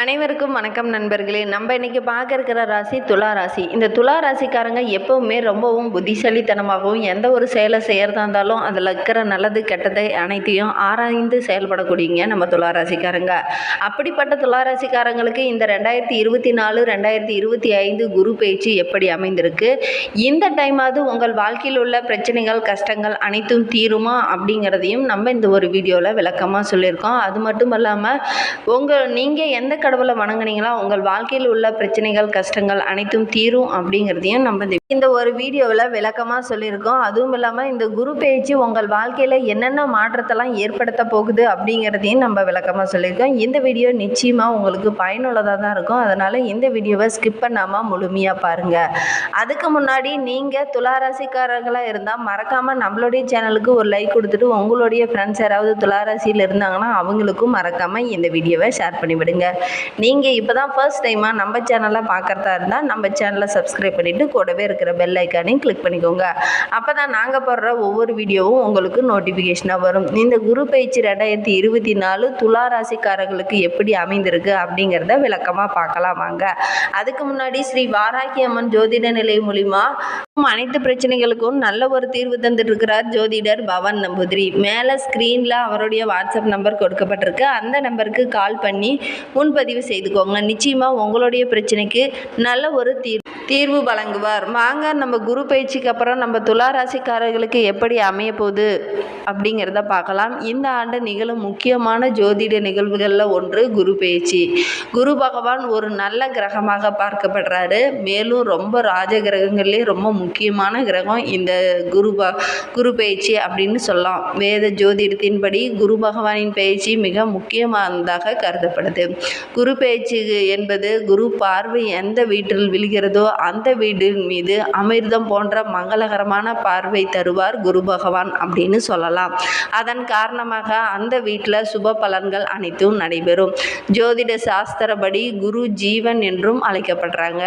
அனைவருக்கும் வணக்கம் நண்பர்களே. நம்ம இன்னைக்கு பார்க்க இருக்கிற ராசி துலா ராசி. இந்த துலா ராசிக்காரங்க எப்பவுமே ரொம்பவும் புத்திசாலித்தனமாகவும் எந்த ஒரு செயலை செய்கிறதா இருந்தாலும் அதில் இருக்கிற நல்லது கெட்டதை அனைத்தையும் ஆராய்ந்து செயல்படக்கூடியங்க நம்ம துலா ராசிக்காரங்க. அப்படிப்பட்ட துலா ராசிக்காரங்களுக்கு இந்த ரெண்டாயிரத்தி இருபத்தி நாலு ரெண்டாயிரத்தி இருபத்தி ஐந்து குரு பயிற்சி எப்படி அமைந்திருக்கு? இந்த டைமாவது உங்கள் வாழ்க்கையில் உள்ள பிரச்சனைகள் கஷ்டங்கள் அனைத்தும் தீருமா? அப்படிங்கிறதையும் நம்ம இந்த ஒரு வீடியோவில் விளக்கமாக சொல்லியிருக்கோம். அது மட்டும் இல்லாமல் உங்கள் நீங்கள் எந்த கடவுளை வணங்குனீங்களா? உங்கள் வாழ்க்கையில் உள்ள பிரச்சனைகள் கஷ்டங்கள் அனைத்தும் தீரும் அப்படிங்கிறதையும் நம்ம இந்த- இந்த ஒரு வீடியோவில் விளக்கமாக சொல்லியிருக்கோம். அதுவும் இல்லாமல் இந்த குரு பேச்சு உங்கள் வாழ்க்கையில் என்னென்ன மாற்றத்தெல்லாம் ஏற்படுத்த போகுது அப்படிங்கிறதையும் நம்ம விளக்கமாக சொல்லியிருக்கோம். இந்த வீடியோ நிச்சயமாக உங்களுக்கு பயனுள்ளதாக தான் இருக்கும். அதனால் இந்த வீடியோவை ஸ்கிப் பண்ணாமல் முழுமையாக பாருங்கள் அதுக்கு முன்னாடி நீங்கள் துளாராசிக்காரர்களாக இருந்தால் மறக்காமல் நம்மளுடைய சேனலுக்கு ஒரு லைக் கொடுத்துட்டு உங்களுடைய ஃப்ரெண்ட்ஸ் யாராவது துளாராசியில் இருந்தாங்கன்னா அவங்களுக்கும் மறக்காமல் இந்த வீடியோவை ஷேர் பண்ணிவிடுங்க. நீங்கள் இப்போ தான் ஃபர்ஸ்ட் டைமாக நம்ம சேனலை பார்க்குறதா இருந்தால் நம்ம சேனலை சப்ஸ்கிரைப் பண்ணிவிட்டு கூடவே இருக்கிற பெல் ஐக்கானையும் கிளிக் பண்ணிக்கோங்க. அப்போ தான் நாங்கள் போடுற ஒவ்வொரு வீடியோவும் உங்களுக்கு நோட்டிஃபிகேஷனாக வரும். இந்த குரு பயிற்சி ரெண்டாயிரத்தி இருபத்தி நாலு துலா ராசிக்காரர்களுக்கு எப்படி அமைந்திருக்கு அப்படிங்கிறத விளக்கமாக பார்க்கலாம் வாங்க. அதுக்கு முன்னாடி ஸ்ரீ வாராகி அம்மன் ஜோதிட நிலை மூலிமா அனைத்து பிரச்சனைகளுக்கும் நல்ல ஒரு தீர்வு தந்துட்டுருக்கிறார் ஜோதிடர் பவன் நம்பூதிரி. மேலே ஸ்க்ரீனில் அவருடைய வாட்ஸ்அப் நம்பர் கொடுக்கப்பட்டிருக்கு. அந்த நம்பருக்கு கால் பண்ணி முன்பதிவு செய்துக்கோங்க. நிச்சயமாக உங்களுடைய பிரச்சனைக்கு நல்ல ஒரு தீர் தீர்வு வழங்குவார். வாங்க நம்ம குரு பயிற்சிக்கு அப்புறம் நம்ம துலா ராசிக்காரர்களுக்கு எப்படி அமைய போகுது அப்படிங்கிறத பார்க்கலாம். இந்த ஆண்டு நிகழும் முக்கியமான ஜோதிட நிகழ்வுகளில் ஒன்று குரு பயிற்சி. குரு பகவான் ஒரு நல்ல கிரகமாக பார்க்கப்படுறாரு. மேலும் ரொம்ப ராஜ கிரகங்கள்லேயே ரொம்ப முக்கியமான கிரகம் இந்த குரு ப குரு பயிற்சி அப்படின்னு சொல்லலாம். வேத ஜோதிடத்தின்படி குரு பகவானின் பயிற்சி மிக முக்கியமானதாக கருதப்படுது. குரு பயிற்சி என்பது குரு பார்வை எந்த வீட்டில் விழுகிறதோ அந்த வீட்டின் மீது அமிர்தம் போன்ற மங்களகரமான பார்வை தருவார் குரு பகவான் அப்படின்னு சொல்லலாம். அதன் காரணமாக அந்த வீட்டில் சுப பலன்கள் அனைத்தும் நடைபெறும். ஜோதிட சாஸ்திரப்படி குரு ஜீவன் என்றும் அழைக்கப்படுறாங்க.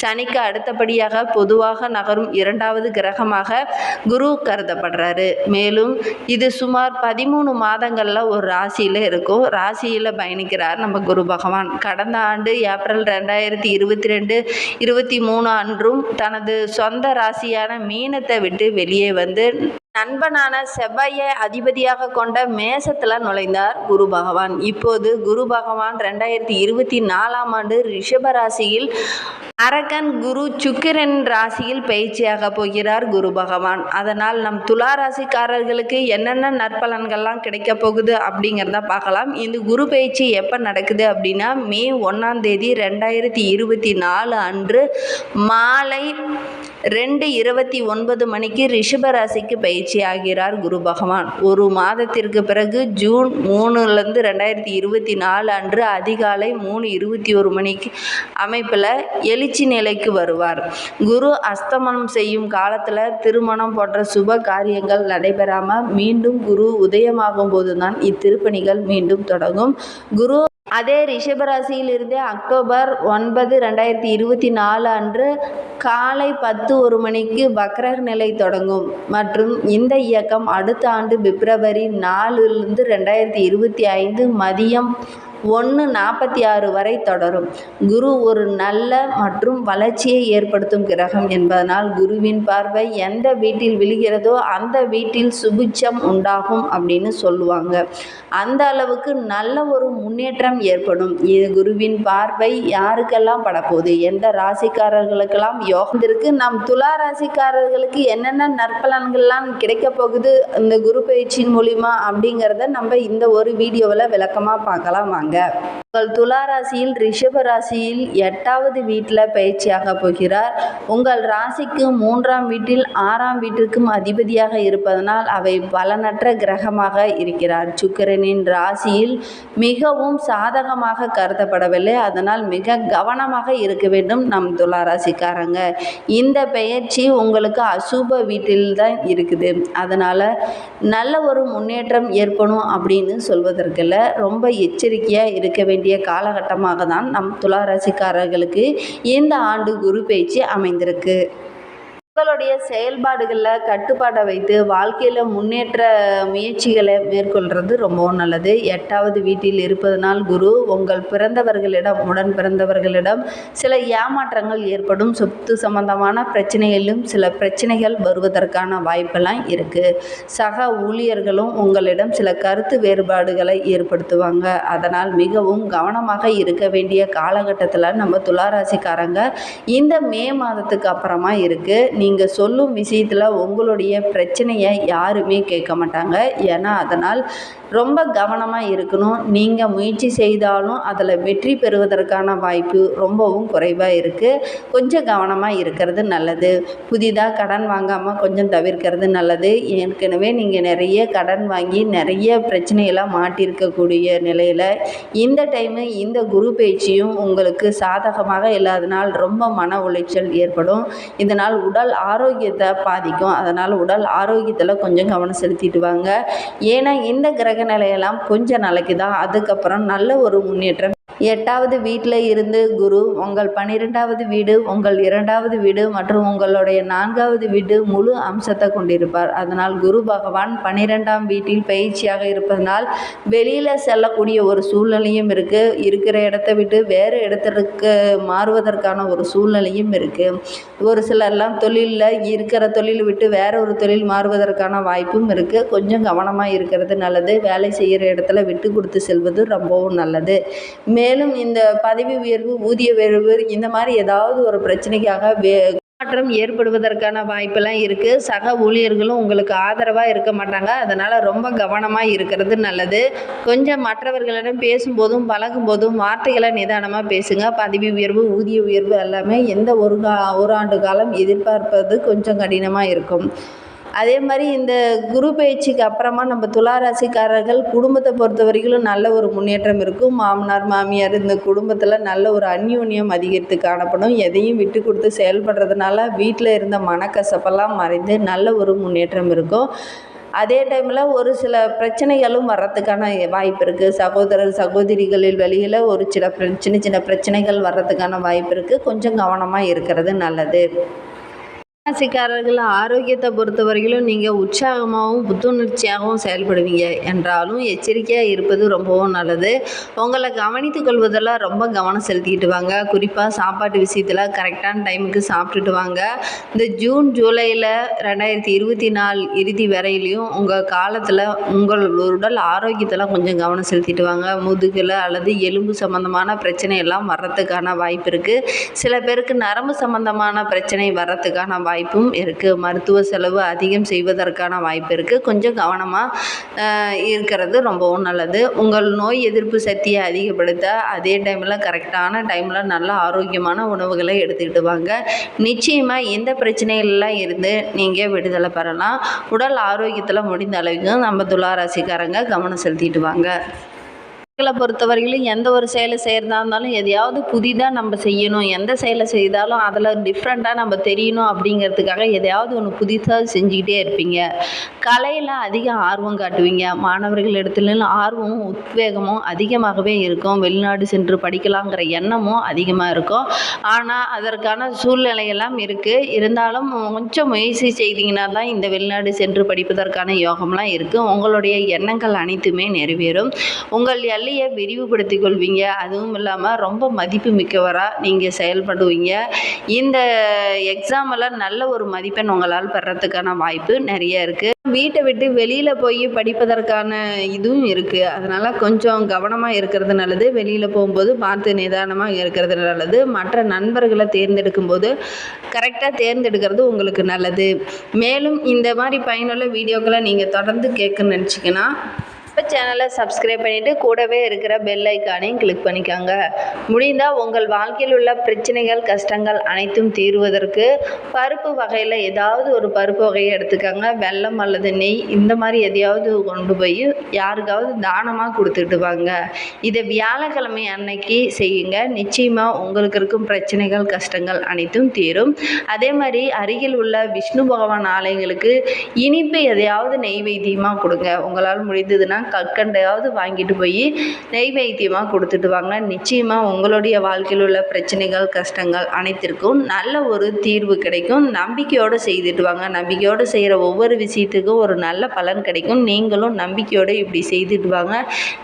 சனிக்கு அடுத்தபடியாக பொதுவாக நகரும் இரண்டாவது கிரகமாக குரு கருதப்படுறாரு. மேலும் இது சுமார் பதிமூணு மாதங்களில் ஒரு ராசியில் இருக்கும். ராசியில் பயணிக்கிறார் நம்ம குரு பகவான். கடந்த ஆண்டு ஏப்ரல் ரெண்டாயிரத்தி இருபத்தி ரெண்டு இருபத்தி மூணு அன்றும் தனது சொந்த ராசியான மீனத்தை விட்டு வெளியே வந்து நண்பனான செவ்வாயை அதிபதியாக கொண்ட மேசத்தில் நுழைந்தார் குரு பகவான். இப்போது குரு பகவான் ரெண்டாயிரத்தி இருபத்தி நாலாம் ஆண்டு ரிஷப ராசியில் அரக்கன் குரு சுக்கிரன் ராசியில் பயிற்சியாக போகிறார் குரு பகவான். அதனால் நம் துலா ராசிக்காரர்களுக்கு என்னென்ன நற்பலன்கள்லாம் கிடைக்க போகுது அப்படிங்கிறத பார்க்கலாம். இந்த குரு பயிற்சி எப்போ நடக்குது அப்படின்னா மே ஒன்றாம் தேதி ரெண்டாயிரத்தி இருபத்தி நாலு அன்று மாலை ரெண்டு இருபத்தி ஒன்பது மணிக்கு ரிஷபராசிக்கு பயிற்சி ஆகிறார் குரு பகவான். ஒரு மாதத்திற்கு பிறகு ஜூன் மூணுலேருந்து ரெண்டாயிரத்தி இருபத்தி நாலு அன்று அதிகாலை மூணு இருபத்தி ஒரு மணிக்கு அமைப்பில் எழுச்சி நிலைக்கு வருவார். குரு அஸ்தமனம் செய்யும் காலத்தில் திருமணம் போன்ற சுப காரியங்கள் நடைபெறாமல் மீண்டும் குரு உதயமாகும் போது தான் இத்திருப்பணிகள் மீண்டும் தொடங்கும். குரு அதே ரிஷபராசியிலிருந்தே அக்டோபர் ஒன்பது ரெண்டாயிரத்தி இருபத்தி நாலு அன்று காலை பத்து ஒரு மணிக்கு பக்ரர் நிலை தொடங்கும். மற்றும் இந்த இயக்கம் அடுத்த ஆண்டு பிப்ரவரி நாலுலேருந்து ரெண்டாயிரத்தி இருபத்தி ஐந்து மதியம் ஒன்று நாற்பத்தி ஆறு வரை தொடரும். குரு ஒரு நல்ல மற்றும் வளர்ச்சியை ஏற்படுத்தும் கிரகம் என்பதனால் குருவின் பார்வை எந்த வீட்டில் விழுகிறதோ அந்த வீட்டில் சுபிட்சம் உண்டாகும் அப்படின்னு சொல்லுவாங்க. அந்த அளவுக்கு நல்ல ஒரு முன்னேற்றம் ஏற்படும். இது குருவின் பார்வை யாருக்கெல்லாம் படப்போகுது? எந்த ராசிக்காரர்களுக்கெல்லாம் யோகம் நம் துலா ராசிக்காரர்களுக்கு என்னென்ன நற்பலன்கள்லாம் கிடைக்க போகுது? இந்த குரு பயிற்சியின் மூலிமா அப்படிங்கிறத நம்ம இந்த ஒரு வீடியோவில் விளக்கமாக பார்க்கலாம். வாங்க. வாங்க உங்கள் துலா ராசியில் ரிஷப ராசியில் எட்டாவது வீட்டில் பயிற்சியாக போகிறார். உங்கள் ராசிக்கு மூன்றாம் வீட்டில் ஆறாம் வீட்டிற்கும் அதிபதியாக இருப்பதனால் அவை பலனற்ற கிரகமாக இருக்கிறார். சுக்கிரனின் ராசியில் மிகவும் சாதகமாக கருதப்படவில்லை. அதனால் மிக கவனமாக இருக்க வேண்டும் நம் துலா ராசிக்காரங்க இந்த பெயர்ச்சி உங்களுக்கு அசுப வீட்டில் தான் இருக்குது. அதனால் நல்ல ஒரு முன்னேற்றம் ஏற்படும் அப்படின்னு சொல்வதற்கில்ல ரொம்ப எச்சரிக்கையாக இருக்க வேண்டும் வேண்டிய காலகட்டமாக தான் நம் துலா ராசிக்காரர்களுக்கு இந்த ஆண்டு குரு பயிற்சி அமைந்திருக்கு. உங்களுடைய செயல்பாடுகளில் கட்டுப்பாடை வைத்து வாழ்க்கையில் முன்னேற்ற முயற்சிகளை மேற்கொள்கிறது ரொம்பவும் நல்லது. எட்டாவது வீட்டில் இருப்பதனால் குரு உங்கள் பிறந்தவர்களிடம் உடன் பிறந்தவர்களிடம் சில ஏமாற்றங்கள் ஏற்படும். சொத்து சம்பந்தமான பிரச்சனைகளிலும் சில பிரச்சனைகள் வருவதற்கான வாய்ப்பெல்லாம் இருக்குது சக ஊழியர்களும் உங்களிடம் சில கருத்து வேறுபாடுகளை ஏற்படுத்துவாங்க. அதனால் மிகவும் கவனமாக இருக்க வேண்டிய காலகட்டத்தில் நம்ம துளாராசிக்காரங்க இந்த மே மாதத்துக்கு அப்புறமா இருக்குது நீங்கள் நீங்கள் சொல்லும் விஷயத்தில் உங்களுடைய பிரச்சனையை யாருமே கேட்க மாட்டாங்க. ஏன்னா அதனால் ரொம்ப கவனமாக இருக்கணும். நீங்கள் முயற்சி செய்தாலும் அதில் வெற்றி பெறுவதற்கான வாய்ப்பு ரொம்பவும் குறைவாக இருக்குது கொஞ்சம் கவனமாக இருக்கிறது நல்லது. புதிதாக கடன் வாங்காமல் கொஞ்சம் தவிர்க்கிறது நல்லது. ஏற்கனவே நீங்கள் நிறைய கடன் வாங்கி நிறைய பிரச்சனையெல்லாம் மாட்டியிருக்கக்கூடிய நிலையில் இந்த டைமு இந்த குரு பயிற்சியும் உங்களுக்கு சாதகமாக இல்லாதனால் ரொம்ப மன உளைச்சல் ஏற்படும். இதனால் உடல் ஆரோக்கியத்தை பாதிக்கும். அதனால் உடல் ஆரோக்கியத்தில் கொஞ்சம் கவனம் செலுத்திட்டு வாங்க. ஏன்னா இந்த கிரக நிலையெல்லாம் கொஞ்சம் நாளைக்கு தான் அதுக்கப்புறம் நல்ல ஒரு முன்னேற்றம் எட்டாவது வீட்டில் இருந்து குரு உங்கள் பன்னிரெண்டாவது வீடு உங்கள் இரண்டாவது வீடு மற்றும் உங்களுடைய நான்காவது வீடு முழு அம்சத்தை கொண்டிருப்பார். அதனால் குரு பகவான் பன்னிரெண்டாம் வீட்டில் பயிற்சியாக இருப்பதனால் வெளியில் செல்லக்கூடிய ஒரு சூழ்நிலையும் இருக்குது இருக்கிற இடத்த விட்டு வேறு இடத்திற்கு மாறுவதற்கான ஒரு சூழ்நிலையும் இருக்குது ஒரு சிலர்லாம் தொழிலில் இருக்கிற தொழில் விட்டு வேற ஒரு தொழில் மாறுவதற்கான வாய்ப்பும் இருக்குது கொஞ்சம் கவனமாக இருக்கிறது நல்லது. வேலை செய்கிற இடத்துல விட்டு கொடுத்து செல்வது ரொம்பவும் நல்லது. மே மேலும் இந்த பதவி உயர்வு ஊதிய உயர்வு இந்த மாதிரி ஏதாவது ஒரு பிரச்சனைக்காக வே மாற்றம் ஏற்படுவதற்கான வாய்ப்பெல்லாம் இருக்குது சக ஊழியர்களும் உங்களுக்கு ஆதரவாக இருக்க மாட்டாங்க. அதனால் ரொம்ப கவனமாக இருக்கிறது நல்லது. கொஞ்சம் மற்றவர்களிடம் பேசும்போதும் பழகும்போதும் வார்த்தைகளை நிதானமாக பேசுங்க. பதவி உயர்வு ஊதிய உயர்வு எல்லாமே எந்த ஒரு கா ஒரு ஆண்டு காலம் எதிர்பார்ப்பது கொஞ்சம் கடினமாக இருக்கும். அதே மாதிரி இந்த குரு பயிற்சிக்கு அப்புறமா நம்ம துளாராசிக்காரர்கள் குடும்பத்தை பொறுத்த வரைக்கும் நல்ல ஒரு முன்னேற்றம் இருக்கும். மாமனார் மாமியார் இந்த குடும்பத்தில் நல்ல ஒரு அந்யூன்யம் அதிகரித்து காணப்படும். எதையும் விட்டு கொடுத்து செயல்படுறதுனால வீட்டில் இருந்த மனக்கசப்பெல்லாம் மறைந்து நல்ல ஒரு முன்னேற்றம் இருக்கும். அதே டைமில் ஒரு சில பிரச்சனைகளும் வர்றதுக்கான வாய்ப்பு இருக்குது சகோதரர் சகோதரிகளில் வெளியில் ஒரு சில பிர- சின்ன சின்ன பிரச்சனைகள் வர்றதுக்கான வாய்ப்பு இருக்குது கொஞ்சம் கவனமாக இருக்கிறது நல்லது. ராசிக்காரர்கள் ஆரோக்கியத்தை பொறுத்த வரையிலும் நீங்கள் உற்சாகமாகவும் புத்துணர்ச்சியாகவும் செயல்படுவீங்க என்றாலும் எச்சரிக்கையாக இருப்பது ரொம்பவும் நல்லது. உங்களை கவனித்துக் கொள்வதெல்லாம் ரொம்ப கவனம் செலுத்திக்கிட்டு வாங்க. குறிப்பாக சாப்பாட்டு விஷயத்தில் கரெக்டான டைமுக்கு சாப்பிட்டுட்டு வாங்க. இந்த ஜூன் ஜூலையில் ரெண்டாயிரத்தி இருபத்தி நாலு இறுதி வரையிலையும் உங்கள் காலத்தில் உங்கள் உடல் ஆரோக்கியத்தில் கொஞ்சம் கவனம் செலுத்திட்டு வாங்க. முதுகில் அல்லது எலும்பு சம்மந்தமான பிரச்சனை எல்லாம் வர்றதுக்கான வாய்ப்பு இருக்குது சில பேருக்கு நரம்பு சம்மந்தமான பிரச்சனை வர்றதுக்கான வாய்ப்பு வாய்ப்பும் இருக்குது மருத்துவ செலவு அதிகம் செய்வதற்கான வாய்ப்பு இருக்குது கொஞ்சம் கவனமாக இருக்கிறது ரொம்பவும் நல்லது. உங்கள் நோய் எதிர்ப்பு சக்தியை அதிகப்படுத்த அதே டைமில் கரெக்டான டைமில் நல்ல ஆரோக்கியமான உணவுகளை எடுத்துக்கிட்டு வாங்க. நிச்சயமாக எந்த பிரச்சனைகள்லாம் இருந்து நீங்கள் விடுதலை பெறலாம். உடல் ஆரோக்கியத்தில் முடிந்த அளவுக்கு நம்ம துளாராசிக்காரங்க கவனம் செலுத்திட்டு வாங்க. பெண்களை பொறுத்தவரையிலும் எந்த ஒரு செயலை செய்கிறதா இருந்தாலும் எதையாவது புதிதாக நம்ம செய்யணும். எந்த செயலை செய்தாலும் அதில் டிஃப்ரெண்ட்டாக நம்ம தெரியணும் அப்படிங்கிறதுக்காக எதையாவது ஒன்று புதுசாக செஞ்சுக்கிட்டே இருப்பீங்க. கலையில் அதிக ஆர்வம் காட்டுவீங்க. மாணவர்கள் இடத்துல ஆர்வமும் உத்வேகமும் அதிகமாகவே இருக்கும். வெளிநாடு சென்று படிக்கலாங்கிற எண்ணமும் அதிகமாக இருக்கும். ஆனால் அதற்கான சூழ்நிலையெல்லாம் இருக்குது இருந்தாலும் கொஞ்சம் முயற்சி செய்தீங்கன்னா தான் இந்த வெளிநாடு சென்று படிப்பதற்கான யோகம்லாம் இருக்குது உங்களுடைய எண்ணங்கள் அனைத்துமே நிறைவேறும். உங்கள் வேலையை விரிவுபடுத்திக் கொள்வீங்க. அதுவும் இல்லாமல் ரொம்ப மதிப்பு மிக்கவராக நீங்கள் செயல்படுவீங்க. இந்த எக்ஸாமில் நல்ல ஒரு மதிப்பெண் உங்களால் பெறத்துக்கான வாய்ப்பு நிறைய இருக்குது வீட்டை விட்டு வெளியில் போய் படிப்பதற்கான இதுவும் இருக்குது அதனால் கொஞ்சம் கவனமாக இருக்கிறது நல்லது. வெளியில் போகும்போது பார்த்து நிதானமாக இருக்கிறது நல்லது. மற்ற நண்பர்களை தேர்ந்தெடுக்கும் போது கரெக்டாக தேர்ந்தெடுக்கிறது உங்களுக்கு நல்லது. மேலும் இந்த மாதிரி பயனுள்ள வீடியோக்களை நீங்கள் தொடர்ந்து கேட்கணும்னு நினச்சிங்கன்னா சேனலை சப்ஸ்கிரைப் பண்ணிவிட்டு கூடவே இருக்கிற பெல் ஐக்கானையும் கிளிக் பண்ணிக்கோங்க. முடிந்தால் உங்கள் வாழ்க்கையில் உள்ள பிரச்சனைகள் கஷ்டங்கள் அனைத்தும் தீர்வதற்கு பருப்பு வகையில் ஏதாவது ஒரு பருப்பு வகையை எடுத்துக்கோங்க. வெள்ளம் அல்லது நெய் இந்த மாதிரி எதையாவது கொண்டு போய் யாருக்காவது தானமாக கொடுத்துட்டு வாங்க. இதை வியாழக்கிழமை அன்னைக்கு செய்யுங்க. நிச்சயமாக உங்களுக்கு இருக்கும் பிரச்சனைகள் கஷ்டங்கள் அனைத்தும் தீரும். அதே மாதிரி அருகில் உள்ள விஷ்ணு பகவான் ஆலயங்களுக்கு இனிப்பு எதையாவது நெய்வேத்தியமாக கொடுங்க. உங்களால் முடிந்ததுன்னா கற்கண்டையாவது வாங்கிட்டு போய் நெய்வேத்தியமாக கொடுத்துட்டு வாங்க. நிச்சயமாக உங்களுடைய வாழ்க்கையில் உள்ள பிரச்சனைகள் கஷ்டங்கள் அனைத்திற்கும் நல்ல ஒரு தீர்வு கிடைக்கும். நம்பிக்கையோடு செய்துட்டு வாங்க. நம்பிக்கையோடு செய்கிற ஒவ்வொரு விஷயத்துக்கும் ஒரு நல்ல பலன் கிடைக்கும். நீங்களும் நம்பிக்கையோடு இப்படி செய்துட்டு வாங்க.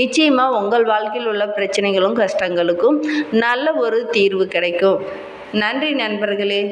நிச்சயமாக உங்கள் வாழ்க்கையில் உள்ள பிரச்சனைகளும் கஷ்டங்களுக்கும் நல்ல ஒரு தீர்வு கிடைக்கும். நன்றி நண்பர்களே.